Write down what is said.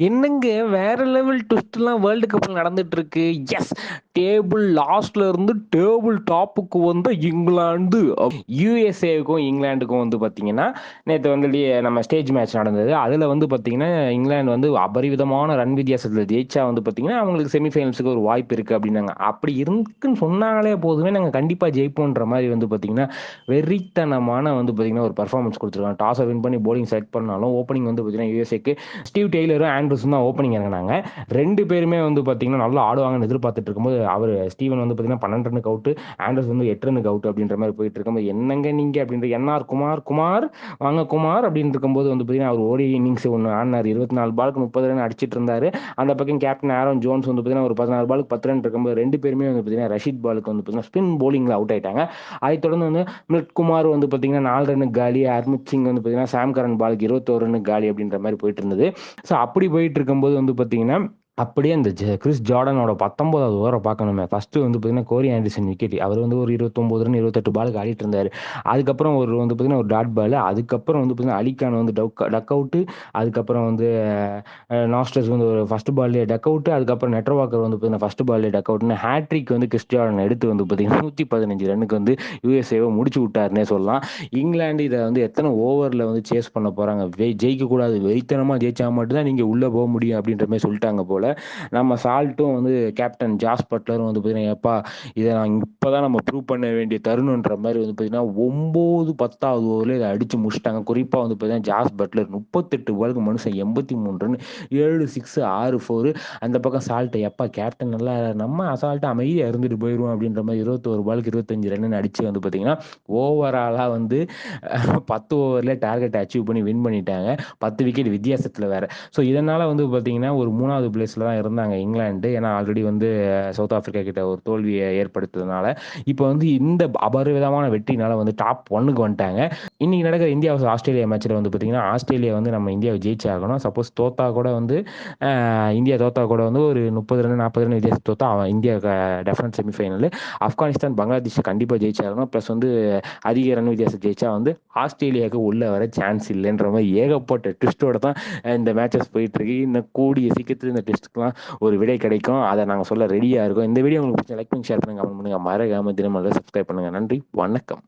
என்னங்க வேற level ட்விஸ்ட்லாம் world கப்ல நடந்துட்டு இருக்கு? எஸ் டேபிள் லாஸ்ட்ல இருந்து டேபிள் டாப்புக்கு வந்த இங்கிலாந்து. யூஎஸ்ஏவுக்கும் இங்கிலாந்துக்கும் வந்து பார்த்தீங்கன்னா நேற்று வந்து நம்ம ஸ்டேஜ் மேட்ச் நடந்தது. அதில் வந்து பார்த்தீங்கன்னா இங்கிலாந்து வந்து அபரிவிதமான ரன் வித்தியாசத்தில் ஜெயிச்சா வந்து பார்த்தீங்கன்னா அவங்களுக்கு செமிஃபைனல்ஸுக்கு ஒரு வாய்ப்பு இருக்குது அப்படின்னாங்க. அப்படி இருக்குன்னு சொன்னாலே போதுமே நாங்கள் கண்டிப்பாக ஜெயிப்போன்ற மாதிரி வந்து பார்த்தீங்கன்னா வெறித்தனமான வந்து பார்த்தீங்கன்னா ஒரு பர்ஃபார்மன்ஸ் கொடுத்துருக்காங்க. டாஸை வின் பண்ணி போலிங் செலக்ட் பண்ணாலும் ஓப்பனிங் வந்து பார்த்தீங்கன்னா யூஎஸ்ஏக்கு ஸ்டீவ் டெய்லரும் ஆண்ட்ரூஸும் தான் ஓப்பனிங் இறங்கினாங்க. ரெண்டு பேருமே வந்து பார்த்தீங்கன்னா நல்லா ஆடுவாங்கன்னு எதிர்பார்த்துட்டு இருக்கும்போது அவர் ஸ்டீவன் வந்து பார்த்தீங்கன்னா பன்னெண்டு ரனுக்கு அவுட்டு ஆண்டர்ஸ் வந்து எட்டு ரனுக்கு அவுட் அப்படின்ற மாதிரி போயிட்டு இருக்கும்போது என்னங்க நீங்கள் அப்படின்ற என்ஆர் குமார் குமார் வாங்க குமார் அப்படின்னு இருக்கும்போது வந்து பார்த்தீங்கன்னா அவர் ஓடி இன்னிங்ஸ் ஒன்று ஆனார் இருபத்தி நாலு பாலுக்கு முப்பது ரன் அடிச்சிட்டு இருந்தார். அந்த பக்கம் கேப்டன் ஆரோன் ஜோன்ஸ் வந்து பார்த்தீங்கன்னா ஒரு பதினாறு பாலுக்கு பத்து ரன் இருக்கும்போது ரெண்டு பேருமே வந்து பார்த்தீங்கன்னா ரஷீத் பாலுக்கு வந்து பார்த்தீங்கன்னா ஸ்பின் போலிங்கில் அவுட் ஆயிட்டாங்க. அதை தொடர்ந்து வந்து மில்ட் குமார் வந்து பார்த்தீங்கன்னா நாலு ரனுக்கு காலி ஹர்மித் சிங் வந்து பார்த்தீங்கன்னா சாம் கரன் பாலுக்கு இருபத்தோரு ரனுக்கு காலி அப்படின்ற மாதிரி போயிட்டு இருந்தது. ஸோ அப்படி போயிட்டு இருக்கும்போது வந்து பார்த்தீங்கன்னா அப்படியே அந்த ஜ- கிறிஸ் ஜார்டனோட பத்தொன்பதாவது ஓவரை பார்க்கணுமே. ஃபர்ஸ்ட் வந்து பார்த்தீங்கன்னா கோரி ஆண்டர்சன் விக்கெட் அவர் வந்து ஒரு இருபத்தொம்போது ரன் இருபத்தெட்டு பாலுக்கு ஆடிட்டு இருந்தார். அதுக்கப்புறம் ஒரு வந்து பார்த்தீங்கன்னா ஒரு டாட் பால் அதுக்கப்புறம் வந்து பார்த்தீங்கன்னா அலிகான் வந்து டக் டக் அவுட்டு அதுக்கப்புறம் வந்து நாஸ்டர்ஸ் வந்து ஒரு ஃபர்ஸ்ட் பால்லே டக் அவுட்டு அதுக்கப்புறம் நெட்ரவாக்கர் வந்து பார்த்தீங்கன்னா ஃபர்ஸ்ட் பால்லே டக் அவுட்னு ஹேட்ரிக் வந்து கிறிஸ் ஜார்டன் எடுத்து வந்து பார்த்தீங்கன்னா நூற்றி பதினஞ்சு ரன்னுக்கு வந்து யூஎஸ்ஏவை முடிச்சு விட்டாருன்னே சொல்லலாம். இங்கிலாந்து இதை வந்து எத்தனை ஓவரில் வந்து சேஸ் பண்ண போகிறாங்க ஜெயிக்கக்கூடாது. வெறித்தனமாக ஜெயிச்சா மட்டும்தான் நீங்கள் உள்ளே போக முடியும் அப்படின்ற மாதிரி சொல்லிட்டாங்க போல். நம்ம சால்ட்டும் வந்து கேப்டன் ஜாஸ் பட்லரும் வந்து பார்த்தீங்கன்னா எப்பா இதை நான் இப்போ தான் நம்ம ப்ரூவ் பண்ண வேண்டிய தருணன்ற மாதிரி வந்து பார்த்தீங்கன்னா ஒம்பது பத்தாவது ஓவரில் இதை அடித்து முடிச்சிட்டாங்க. குறிப்பாக வந்து பார்த்தீங்கன்னா ஜாஸ் பட்லர் முப்பத்தெட்டு பாலுக்கு மனுஷன் எண்பத்தி மூணு ரன் ஏழு சிக்ஸ் ஆறு ஃபோரு அந்த பக்கம் சால்ட்டு எப்பா கேப்டன் நல்லா நம்ம அசால்ட்டாக அமைதியாக இருந்துட்டு போயிடுவோம் அப்படின்ற மாதிரி இருபத்தோரு பாலுக்கு இருபத்தஞ்சு ரன் அடித்து வந்து பார்த்தீங்கன்னா ஓவராலாக வந்து பத்து ஓவரில் டார்கெட் அச்சீவ் பண்ணி வின் பண்ணிட்டாங்க. பத்து விக்கெட் வித்தியாசத்தில் வேறு. ஸோ இதனால் வந்து பார்த்தீங்கன்னா ஒரு மூணாவது பிளேஸ் பிளேஸில் தான் இருந்தாங்க இங்கிலாந்து. ஏன்னா ஆல்ரெடி வந்து சவுத் ஆஃப்ரிக்கா கிட்ட ஒரு தோல்வியை ஏற்படுத்துறதுனால இப்போ வந்து இந்த அபரிவிதமான வெற்றினால வந்து டாப் ஒன்னுக்கு வந்துட்டாங்க. இன்னைக்கு நடக்கிற இந்தியா ஆஸ்திரேலியா மேட்ச்சில் வந்து பார்த்தீங்கன்னா ஆஸ்திரேலியா வந்து நம்ம இந்தியாவை ஜெயிச்சாகணும் சப்போஸ் தோத்தா கூட வந்து இந்தியா தோத்தா கூட வந்து ஒரு முப்பது ரன் நாற்பது ரன் வித்தியாசம் தோத்தா அவன் India difference semifinal Afghanistan Bangladesh கண்டிப்பாக ஜெயிச்சாகணும் ப்ளஸ் வந்து அதிக ரன் வித்தியாசம் ஜெயிச்சா வந்து ஆஸ்திரேலியாவுக்கு உள்ள வர சான்ஸ் இல்லைன்ற மாதிரி ஏகப்பட்ட ட்விஸ்டோட தான் இந்த மேட்சஸ் போயிட்டு இருக்கு. இன்னும் கூடிய சீக்கிரத்தில் இந்த டெஸ்ட் டெஸ்ட்டுக்கெலாம் ஒரு விடை கிடைக்கும். அதை நாங்கள் சொல்ல ரெடியாக இருக்கோம். இந்த வீடியோ உங்களுக்கு பிடிச்ச லைக் பண்ணி ஷேர் பண்ணுங்கள் கமெண்ட் பண்ணுங்கள் மறக்காமல் தினமல்ல சப்ஸ்கிரைப் பண்ணுங்கள் நன்றி வணக்கம்.